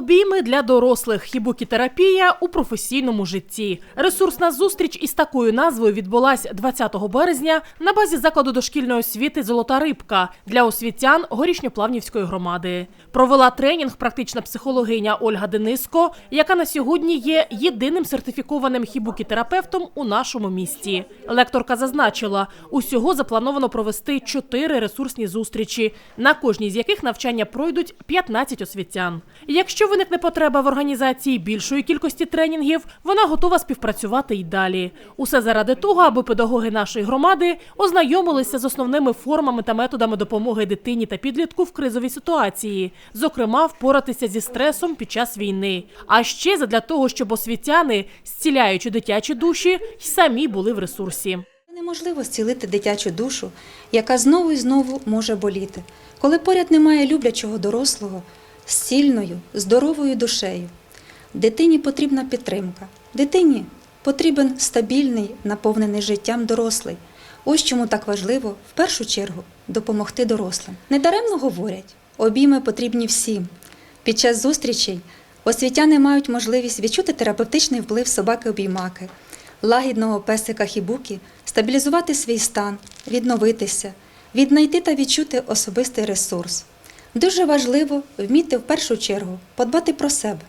Обійми для дорослих хібукітерапія у професійному житті. Ресурсна зустріч із такою назвою відбулась 20 березня на базі закладу дошкільної освіти Золота рибка для освітян горішньоплавнівської громади. Провела тренінг практична психологиня Ольга Дениско, яка на сьогодні є єдиним сертифікованим хібукітерапевтом у нашому місті. Лекторка зазначила, усього заплановано провести чотири ресурсні зустрічі, на кожній з яких навчання пройдуть 15 освітян. Якщо виникне потреба в організації більшої кількості тренінгів, вона готова співпрацювати й далі. Усе заради того, аби педагоги нашої громади ознайомилися з основними формами та методами допомоги дитині та підлітку в кризовій ситуації, зокрема, впоратися зі стресом під час війни. А ще задля того, щоб освітяни, зціляючи дитячі душі, й самі були в ресурсі. Неможливо зцілити дитячу душу, яка знову і знову може боліти, коли поряд немає люблячого дорослого з цільною, здоровою душею. Дитині потрібна підтримка. Дитині потрібен стабільний, наповнений життям дорослий. Ось чому так важливо в першу чергу допомогти дорослим. Недаремно говорять, обійми потрібні всім. Під час зустрічей освітяни мають можливість відчути терапевтичний вплив собаки-обіймаки, лагідного песика хібуки, стабілізувати свій стан, відновитися, віднайти та відчути особистий ресурс. Дуже важливо вміти в першу чергу подбати про себе.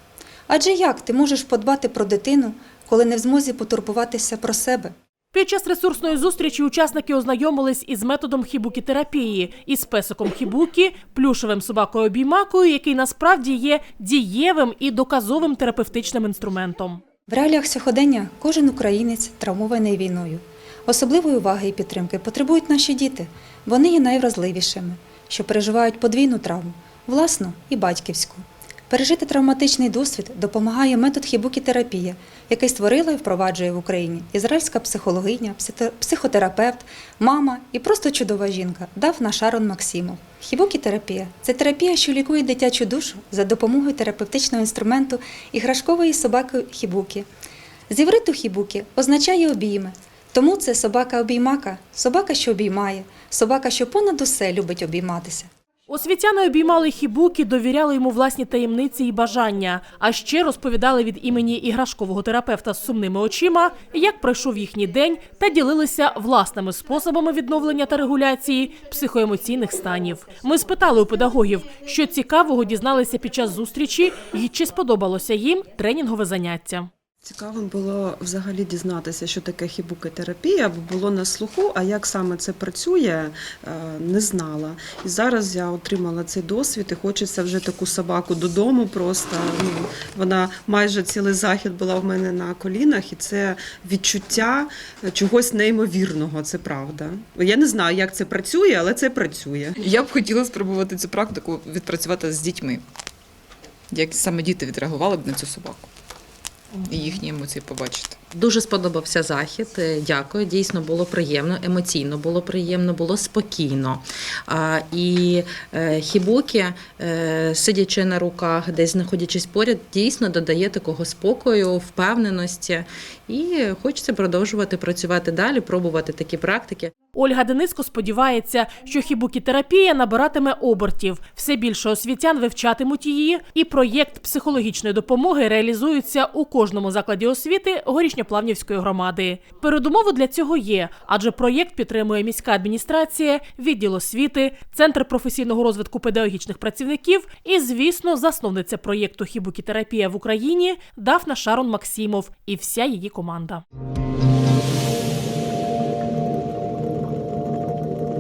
Адже як ти можеш подбати про дитину, коли не в змозі потурбуватися про себе? Під час ресурсної зустрічі учасники ознайомились із методом хібукітерапії, із песиком хібукі, плюшевим собакою обіймакою, який насправді є дієвим і доказовим терапевтичним інструментом. В реаліях сьогодення кожен українець травмований війною. Особливої уваги і підтримки потребують наші діти. Вони є найвразливішими, що переживають подвійну травму власну і батьківську. Пережити травматичний досвід допомагає метод хібукітерапія, який створила і впроваджує в Україні ізраїльська психологиня, психотерапевт, мама і просто чудова жінка Дафна Шарон Максимов. Хібукітерапія це терапія, що лікує дитячу душу за допомогою терапевтичного інструменту іграшкової собаки хібукі. З івриту хібукі означає обійми. Тому це собака-обіймака, собака, що обіймає, собака, що понад усе любить обійматися. Освітяни обіймали хібукі, довіряли йому власні таємниці і бажання, а ще розповідали від імені іграшкового терапевта з сумними очима, як пройшов їхній день, та ділилися власними способами відновлення та регуляції психоемоційних станів. Ми спитали у педагогів, що цікавого дізналися під час зустрічі, і чи сподобалося їм тренінгове заняття. Цікаво було взагалі дізнатися, що таке хібукотерапія, бо було на слуху, а як саме це працює, е, не знала. І зараз я отримала цей досвід і хочеться вже таку собаку додому. Просто ну, вона майже цілий захід була в мене на колінах, і це відчуття чогось неймовірного. Це правда. Я не знаю, як це працює, але це працює. Я б хотіла спробувати цю практику відпрацювати з дітьми. Як саме діти відреагували б на цю собаку і їхні емоції побачити. Дуже сподобався захід. Е, Дякую. Дійсно було приємно, емоційно було приємно, було спокійно. І е, хібукі, е, сидячи на руках, десь знаходячись поряд, дійсно додає такого спокою, впевненості. І хочеться продовжувати працювати далі, пробувати такі практики. Ольга Дениско сподівається, що хібукітерапія набиратиме обертів. Все більше освітян вивчатимуть її, і проєкт психологічної допомоги реалізується у кожному закладі освіти горішньоплавнівської громади. Передумови для цього є, адже проєкт підтримує міська адміністрація, відділ освіти, центр професійного розвитку педагогічних працівників і, звісно, засновниця проєкту хібукітерапія в Україні Дафна Шарон Максимов і вся її команда.